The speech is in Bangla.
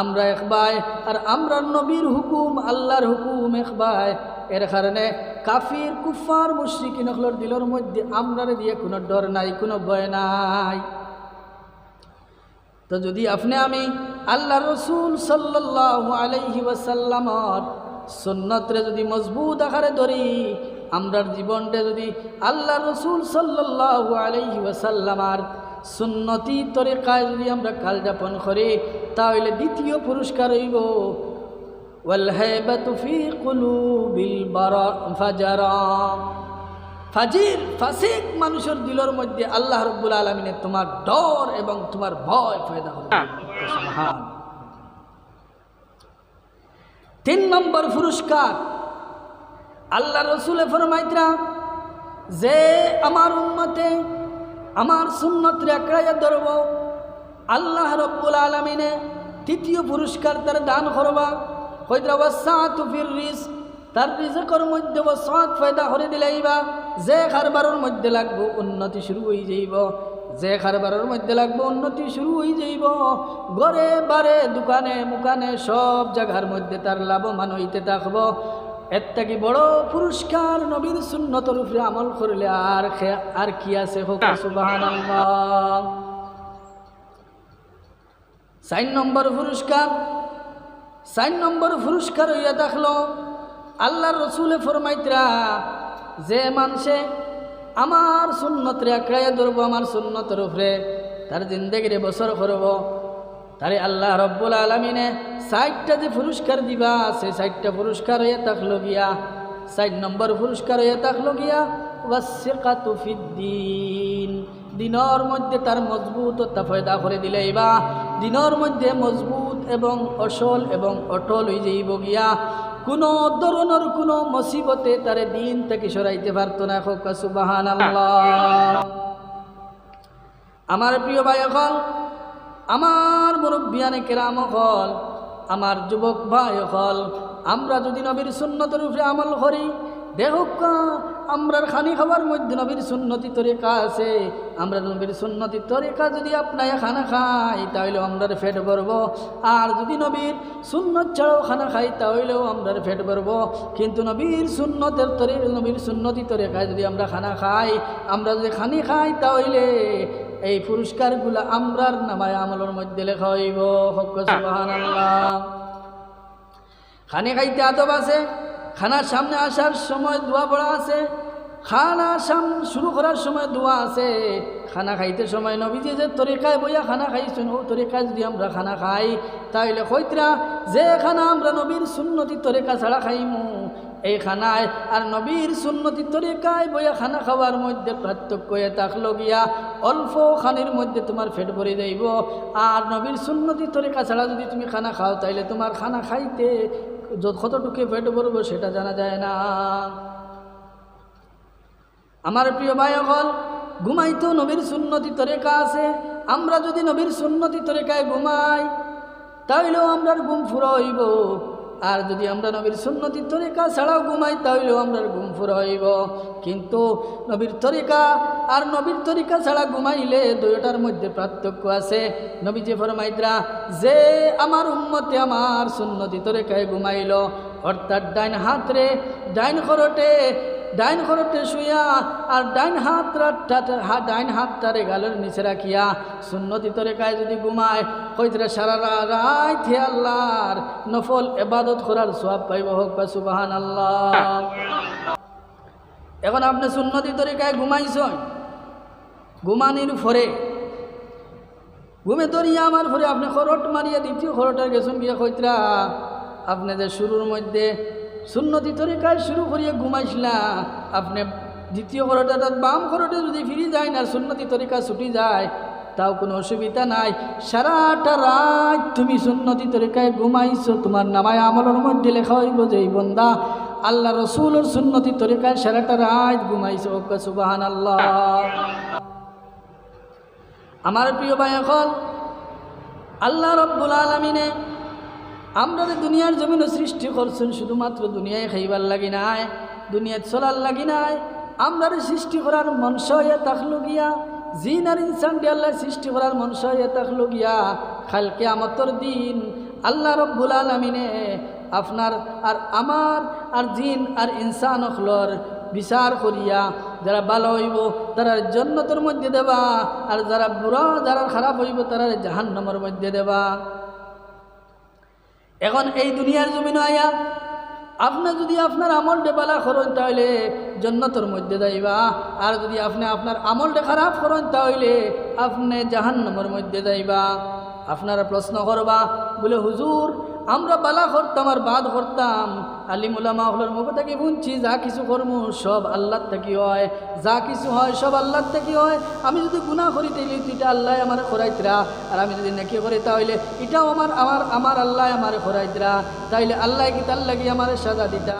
আমরা একবাই আর আমরা নবীর হুকুম, আল্লাহর হুকুম একবাই এর কারণে কাফির কুফার মুশ্রিকি নকলর দিলর মধ্যে আমরারে দিয়ে কোনো ডর নাই, কোনো ভয় নাই। তো যদি আপনি আমি আল্লাহ রসুল সাল্লাহ আলাইহি ওয়াসাল্লামর সুন্নতরে যদি মজবুত আকারে ধরি, আমরার জীবনটা যদি আল্লাহ রসুল সাল্লাহ আলাইহি ওয়াসাল্লামার সুন্নতি তরিকায় যদি আমরা কাল যাপন করি তাহলে দ্বিতীয় পুরস্কার হইব। ফাজির। ফাসিক মানুষের দিলর মধ্যে আল্লাহ রব্বুল আলমিনের তোমার ডর এবং তোমার ভয় ফেদা হবে। হ্যাঁ। তিন নম্বর পুরস্কার। আল্লাহ রসুল ফরমাইতরা যে আমার উন্মতে আমার সুন্নত রেখা ধরব আল্লাহ রব্বুল আলমিনে তৃতীয় পুরস্কার তার দান করবা। হয়তো তুফির রিস তার রিজেকর মধ্যে সাত ফায়দা করে দিলাইবা যে কারবারের মধ্যে লাগবো উন্নতি শুরু হয়ে যাইব। যে কারবারের মধ্যে লাগবো উন্নতি শুরু হয়ে যাইব। ঘরে বারে দোকানে মুকানে সব জায়গার মধ্যে তার লাভবান হইতে থাকব। এর থেকে বড় পুরস্কার নবীর সুন্নতর উপরে আমল করলে আর আর কি আছে হোক সুবহানাল্লাহ। চার নম্বর পুরস্কার, চার নম্বর পুরস্কার হইয়া দেখল আল্লাহ রসুলে ফরমাইতরা, যে মানুষে আমার সুন্নত রেখায় ধরবো, আমার সুন্নতের উপরে তার জিন্দগির বছর করব, তারে আল্লাহ রব্বুল আলমিনে ষাটটা যে পুরস্কার দিবা সে ষাটটা পুরস্কার হয়ে থাকল গিয়া ষাট নম্বর পুরস্কার হয়ে থাকল গিয়া, ওয়াসিকাতু ফিদ্দিন। দিনের মধ্যে তার মজবুততা ফয়দা করে দিলেই বা দিনের মধ্যে মজবুত এবং অসল এবং অটল হয়ে যাইব গিয়া, কোনো ধরনের কোনো মুসিবতে তারে দিন থেকে সরাইতে পারতো না। হোক সুবাহান আমার প্রিয় ভাই এখন আমার মুরব্বিয়ানে কেরাম হল আমার যুবক ভাই হল আমরা যদি নবীর সুন্নতের উপরে আমল করি দেখুক আমরার খানি খাবার মধ্যে নবীর সুন্নতি তরিকা আছে। আমরা নবীর সুন্নতি তরিকা যদি আপনায় খানা খাই, তাহলেও আমরার ফেট ভরবো। আর যদি নবীর সুন্নত ছাড়াও খানা খাই, তাহলেও আমরার ফেট ভরবো। কিন্তু নবীর সুন্নতের তরি, নবীর সুন্নতি তরিকায় যদি আমরা খানা খাই, আমরা যদি খানি খাই, তাহলে এই পুরস্কারগুলো আমরার নামায় আমলের মধ্যে লেখা হইব। হক খানি খাইতে আদব আছে, খানার সামনে আসার সময় দোয়া পড়া আছে। খানা সাম শুরু করার সময় দোয়া আছে। খানা খাইতে সময় নবীজি যে তরিকায় বইয়া খানা খাইছেন, ও তরিকায় যদি আমরা খানা খাই, তাইলে কইতরা, যে খানা আমরা নবীর সুন্নতি তরিকা ছাড়া খাইমু, এই খানায় আর নবীর সুন্নতি তরিকায় বইয়া খানা খাওয়ার মধ্যে পার্থক্য থাকল গিয়া অল্প খানির মধ্যে তোমার ফেট ভরে যাইব। আর নবীর সুন্নতি তরিকা ছাড়া যদি তুমি খানা খাও, তাইলে তোমার খানা খাইতে যত কতটুকু পেট ভরবো সেটা জানা যায় না। আমার প্রিয় ভাই হল ঘুমাইতেও নবীর সুন্নতি তরিকা আছে। আমরা যদি নবীর সুন্নতি তরিকায় ঘুমাই তাহলেও আমরার ঘুম ফুরা হইব আর যদি আমরা নবীর সুন্নতি তরিকা ছাড়াও ঘুমাই তাহলেও আমরার ঘুম ফুরা হইব কিন্তু নবীর তরিকা আর নবীর তরিকা ছাড়া ঘুমাইলে দুইটার মধ্যে পার্থক্য আছে। নবী যে ফরমাইতরা যে আমার উম্মতে আমার সুন্নতি তরিকায় ঘুমাইল, অর্থাৎ ডাইন হাতরে, ডাইন খরটে ডাইন খরটে শুইয়া আর ডাইন হাত ডাইন হাতটারে গালের নিচে রাখিয়া সুন্নতি তরিকায় যদি ঘুমায় হইতরে সারা রাত হে আল্লাহর নফল এবাদত করার সব পাইব হোক বা সুবাহান আল্লাহ এখন আপনি সুন্নতি তরিকায় ঘুমাইছেন ঘুমানির ফরে ঘুমে ধরিয়া আমার ফরে আপনি খরট মারিয়া দ্বিতীয় খরটার গেছেন গিয়া কইতরা আপনি যে শুরুর মধ্যে সুন্নতি তরিকায় শুরু করিয়া ঘুমাইছিলা আপনি দ্বিতীয় খরটা বাম খরটে যদি ফিরে যায় না, সুন্নতি তরিকা ছুটি যায়, তাও কোনো অসুবিধা নাই। সারাটা রাত তুমি সুন্নতি তরিকায় ঘুমাইছো, তোমার নামায় আমলের মধ্যে লেখা হইব যে, এই বন্দা, আল্লাহ রসুলের সুন্নতি তরিকায় সারাটা রাত ঘুমাইছো। সুবাহান আল্লাহ আমার প্রিয় ভাই, এখন আল্লাহ রব্বুল আলমিনে আমরা দুনিয়ার জমিন সৃষ্টি করছেন, শুধুমাত্র দুনিয়ায় খাইবার লাগি নাই, দুনিয়ায় চলার লাগি নাই। আমরা সৃষ্টি করার মনস হইয়া থাকল গিয়া, জিন আর ইনসান আল্লাহ সৃষ্টি করার মনস হইয়া থাকল গিয়া খালকে আমতর দিন আল্লাহ রব্বুল আলমিনে আপনার আর আমার আর জিন আর ইনসান অখলর বিচার করিয়া, যারা ভালো হইব, তারা জন্নতর মধ্যে দেবা, আর যারা বুড়া, যারা খারাপ হইব, তারা জাহান্নামের মধ্যে দেবা। এখন এই দুনিয়ার জমিন আয়া, আপনি যদি আপনার আমল বালা করেন তাহলে জন্নতর মধ্যে যাইবা। আর যদি আপনি আপনার আমলটা খারাপ করেন তাহলে আপনি জাহান্নামের মধ্যে যাইবা। আপনারা প্রশ্ন করবা, বলে, হুজুর আমরা বালা করতাম আর বাদ করতাম আলিমুলামা হলোর মুখ থেকে বুনছি, যা কিছু কর্ম সব আল্লাহর থেকে হয়। যা কিছু হয় সব আল্লাহর থেকে হয়। আমি যদি গুণা করি তাইলে এটা আল্লাহ আমার খোরাইতরা আর আমি যদি নাকি করি তাহলে এটাও আমার আমার আমার আল্লাহ আমার খোরাইতরা তাইলে আল্লাহ কি তার লাগি আমার সাজা দিতা?